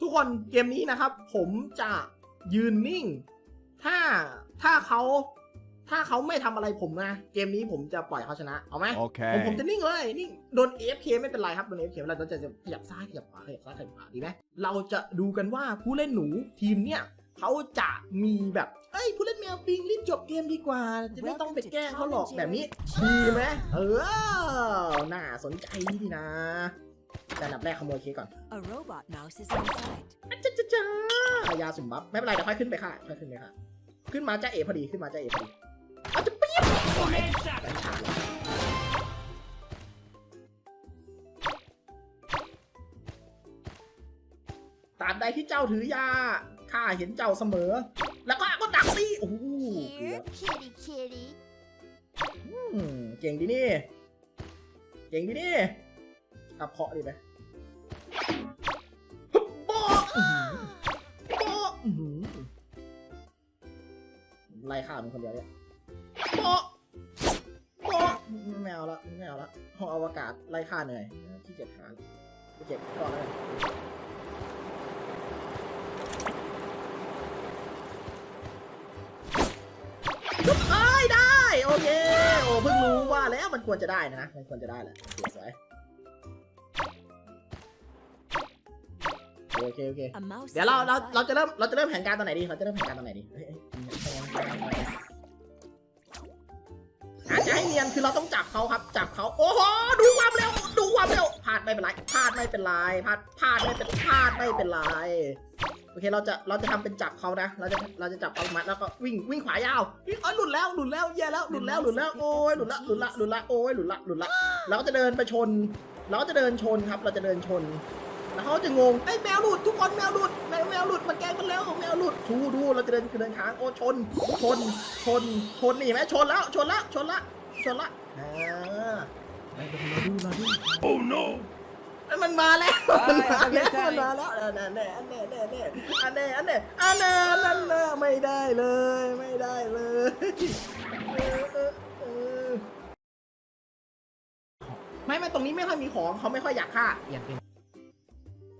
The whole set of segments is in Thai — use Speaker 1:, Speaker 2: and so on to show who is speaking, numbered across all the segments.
Speaker 1: ทุกคนเกมนี้นะครับ ผมจะยืนนิ่ง ถ้าถ้าเขาถ้าเขาไม่ทำอะไรผมนะ เกมนี้ผมจะปล่อยเขาชนะ เอาไหม
Speaker 2: Okay.
Speaker 1: ผมผมจะนิ่งเลยนิ่งโดน AFK ไม่เป็นไรครับ โดน AFK เราจะจะขยับซ้ายขยับขวาขยับซ้ายขยับขวาดีไหมเราจะดูกันว่าผู้เล่นหนูทีมเนี่ยเขาจะมีแบบ เอ้ยผู้เล่นแมวปิงรีบจบเกมดีกว่า จะไม่ต้องไปแกล้งเขาหรอกแบบนี้ ดีไหมเออ น่าสนใจดีนะ แต่อันดับแรกขโมยเค้กก่อน
Speaker 3: A robot mouse is on site.
Speaker 1: จ้าจ้าจ้ายาสุ่มบัฟไม่เป็นไรเดี๋ยวค่อยขึ้นไปค่ะค่อยขึ้นไปค่ะ ขึ้นมาจ้าเอพอดีขึ้นมาจ้าเอพอดีเอาจะปี๊บไหวแบงค์ขาดเลยตราบใดที่เจ้าถือยาข้าเห็นเจ้าเสมอ แล้วก็ก็ดักสิโอ้โหเกือบ
Speaker 4: kitty kitty.
Speaker 1: อืมเก่งดีนี่ เก่งดีนี่ขับเคาะดีไหม ไล่ฆ่ามันคนเดียวเนี่ยโป๊ะโป๊ะไม่เอาละไม่เอาละห้องอวกาศไล่ฆ่าเหนื่อยที่เจ็บหาไปเก็บก่อนแล้วกันเอ้ยได้ โอเค โอ้เพิ่งรู้ว่าแล้วมันควรจะได้นะ มันควรจะได้แหละสวย โอเคโอเค
Speaker 3: A mouse
Speaker 1: เดี๋ยว
Speaker 3: is
Speaker 1: เรา
Speaker 3: on
Speaker 1: เรา
Speaker 3: site.
Speaker 1: เราจะเริ่มเราจะเริ่มแผนการตอนไหนดี เราจะเริ่มแผนการตอนไหนดีเฮ้ยเฮ้ยอาจจะให้เนียนคือเราต้องจับเขาครับ จับเขาโอ้โหดูความเร็วดูความเร็วพลาดไม่เป็นไรพลาดไม่เป็นไรพลาดพลาดไม่เป็นพลาดไม่เป็นไรโอเคเราจะเราจะทำเป็นจับเขานะ เราจะเราจะจับเอามัดแล้วก็วิ่งวิ่งขวายาววิ่งเอ้ยหลุดแล้วหลุดแล้วแย่แล้วหลุดแล้วหลุดแล้วโอ้ยหลุดละหลุดละหลุดละโอ้ยหลุดละหลุดละเราก็จะเดินไปชน เราก็จะเดินชนครับ เราจะเดินชน แล้วเขาจะงงไอ้แมวหลุดทุกคนแมวหลุดแมวแมวหลุดมาแกงมันแล้วแมวหลุดทูดูเราจะเดินเดินทางโอ้ชน ชน ชน ชนนี่ไหมชนแล้ว ชนละ ชนละ ชนละอ่ไปไปรอดูรอดูโอ้ no มันมาแล้ว มันมาแล้วมาแล้วแน่แน่แน่แน่แน่อันแน่อันแน่อันแน่อันแน่ไม่ได้เลย ไม่ได้เลยไม่ไม่ตรงนี้ไม่ค่อยมีของเขาไม่ค่อยอยากฆ่าอย่างเป็น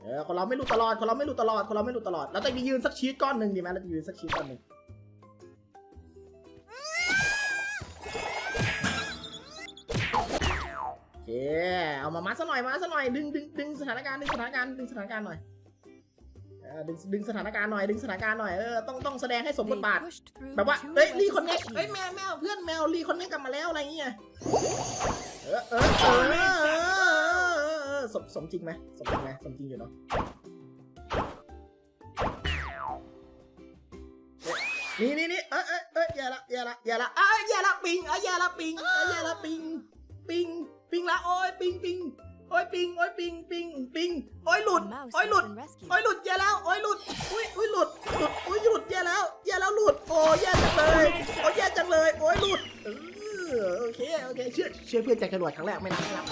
Speaker 1: เออคนเราไม่รู้ตลอดคนเราไม่รู้ตลอดคนเราไม่รู้ตลอดเราจะมียืนสักชีตก้อนหนึ่งดีไหมเราจะยืนสักชีตก้อนหนึ่งโอเคเอามามาซะหน่อยมาซะหน่อยดึงดึงดึงสถานการณ์ดึงสถานการณ์ดึงสถานการณ์หน่อยดึงดึงสถานการณ์หน่อยดึงสถานการณ์หน่อยเออต้องต้องแสดงให้สมบทบาทแบบว่าเฮ้ยรีคอนเน
Speaker 3: legs
Speaker 1: ค
Speaker 3: of
Speaker 1: เฮ้ยแมวแมวเพื่อนแมวรีคอนเนคกลับมาแล้วอะไรเงี้ยเออเออเออ สมสมจริงไหมสมจริงไหมสมจริงอยู่เนาะนี่นี่นี่เอ้ยเอ้ยเอ้ยอย่าละอย่าละอย่าละเอ้ยอย่าละปิงเอ้ยอย่าละปิงเอ้ยอย่าละปิง ปิง ปิงละโอ้ยปิงปิงโอ้ยปิงโอ้ยปิงปิงปิงโอ้ยหลุด
Speaker 3: A mouse
Speaker 1: โอ้ย
Speaker 3: has
Speaker 1: หลุด
Speaker 3: been rescued.
Speaker 1: โอ้ยหลุดแย่แล้วโอ้ยหลุดอุ้ยอุ้ยหลุดหลุดอุ้ยหลุดแย่แล้วแย่แล้วหลุดโอ้ยแย่จังเลยโอ้ยแย่จังเลยโอ้ยหลุดเอโอเคโอเคเชื่อเชื่อเพื่อนจกจรวดครั้งแรกไม่นับไม่นับ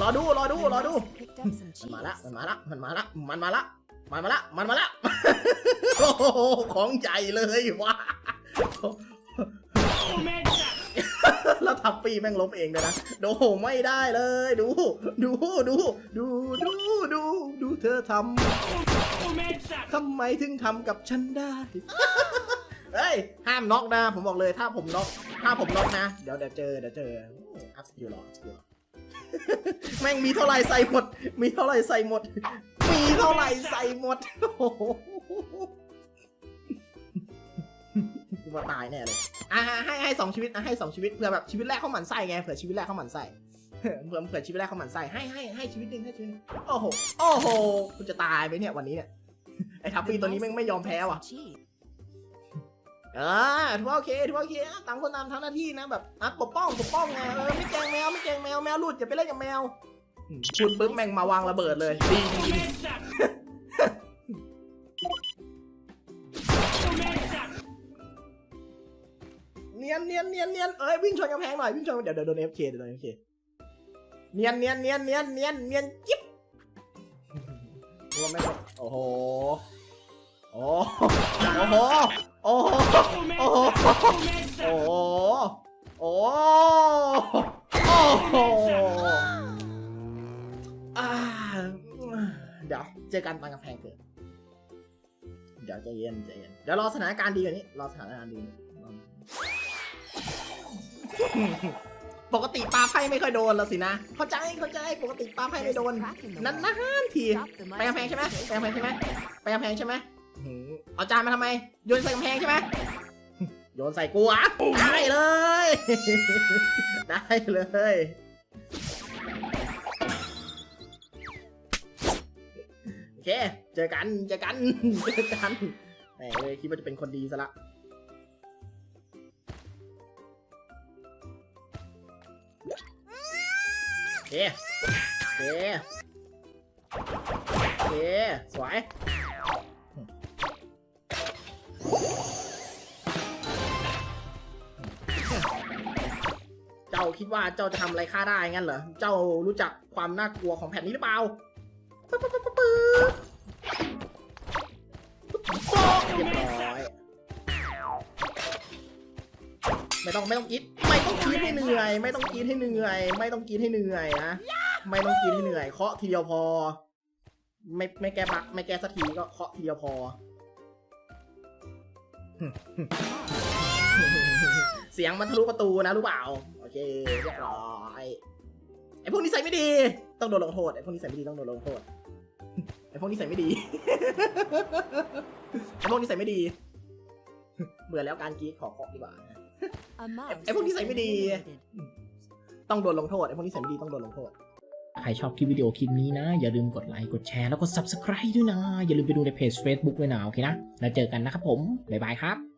Speaker 1: รอดูรอดูรอดูมันมาละมันมาละมันมาละมันมาละมันมาละมันมาละโอ้โหของใหญ่เลยว่ะแล้วทับปีแม่งล้มเองเลยนะโดไม่ได้เลย ดู ดูดู ดูดูดูดูเธอทำทำไมถึงทำกับฉันได้เฮ้ยห้ามน็อกนะผมบอกเลยถ้าผมน็อก ถ้าผมน็อกนะ เดี๋ยวเดี๋ยวเจอเดี๋ยวเจออัพสกิลหรอสกิลแม่งมีเท่าไหร่ใส่หมด มีเท่าไหร่ใส่หมด มีเท่าไหร่ใส่หมด โอ้โหกูมาตายแน่เลย อะให้ให้สองชีวิตอะให้สองชีวิตเผื่อแบบชีวิตแรกเขาหมั่นไส้ไงเผื่อชีวิตแรกเขาหมั่นไส้เผื่อเผื่อชีวิตแรกเขาหมั่นไส้ให้ให้ให้ชีวิตหนึ่งให้ชีวิตโอ้โหโอ้โหกูจะตายไปเนี่ยวันนี้เนี่ยไอ้ทัพปี้ตัวนี้แม่งไม่ยอมแพ้ว่ะ อ่าถือว่าโอเคถือว่าโอเคอะต่างคนต่างทำหน้าที่นะแบบอะปกป้องปกป้องไงเออไม่แกล้งแมวไม่แกล้งแมวแมวหลุดอย่าไปเล่นกับแมวอืมพูดปุ๊บแม่งมาวางระเบิดเลยดีจริงเนียนเนียนเนียนเนียนเอ้ยวิ่งชนกำแพงหน่อยวิ่งชนเดี๋ยวเดี๋ยวโดนเอฟเคเดี๋ยวโดนเอฟเคเนียนเนียนเนียนเนียนเนียนเนียนจิ๊บว่าไม่ได้โอ้โหโอ้โห โอ้โหโอ้โหโอ้โหโอ้โหอ้โหอ่าเดี๋ยวเจอกันตอนกำแพงเกิด เดี๋ยวใจเย็นใจเย็น เดี๋ยวรอสถานการณ์ดีกว่านี้ รอสถานการณ์ดี ปกติปลาไพ่ไม่ค่อยโดนแล้วสินะ เข้าใจเข้าใจ ปกติปลาไพ่ไม่โดน นั่นนะที ไปกำแพงใช่ไหมไปกำแพงใช่ไหมไปกำแพงใช่ไหม เอาจานมาทำไม โยนใส่กำแพงใช่ไหมโยนใส่กูอะได้เลย ได้เลยโอเค เจอกันเจอกันเจอกันแหมเลยคิดว่าจะเป็นคนดีซะละโอเคโอเคโอเคสวย คิดว่าเจ้าจะทำอะไรข้าได้งั้นเหรอ เจ้ารู้จักความน่ากลัวของแผ่นนี้หรือเปล่าปึ๊บปึ๊บปึ๊บปึ๊บปึ๊บเรียบร้อยไม่ต้องไม่ต้องกรีดไม่ต้องกรีดให้เหนื่อย ไม่ต้องกรีดให้เหนื่อย ไม่ต้องกรีดให้เหนื่อยนะไม่ต้องกรีดให้เหนื่อยเคาะทีเดียวพอ ไม่ไม่แก้บักไม่แก้สักทีก็เคาะทีเดียวพอเสียงมันทะลุประตูนะรู้เปล่า โอเคเรียบร้อยไอพวกนี้ใส่ไม่ดี ต้องโดนลงโทษไอพวกนี้ใส่ไม่ดีต้องโดนลงโทษไอพวกนี้ใส่ไม่ดีไอพวกนี้ใส่ไม่ดีเบื่อแล้วการกรีดขอเคาะดีกว่าไอพวกนี้ใส่ไม่ดี ต้องโดนลงโทษไอพวกนี้ใส่ไม่ดีต้องโดนลงโทษใครชอบคลิปวิดีโอคลิปนี้นะ อย่าลืมกดไลค์กดแชร์แล้วก็ subscribe ด้วยนะ อย่าลืมไปดูในเพจ Facebook ด้วยนะ โอเคนะ แล้วเจอกันนะครับผม บ๊ายบายครับ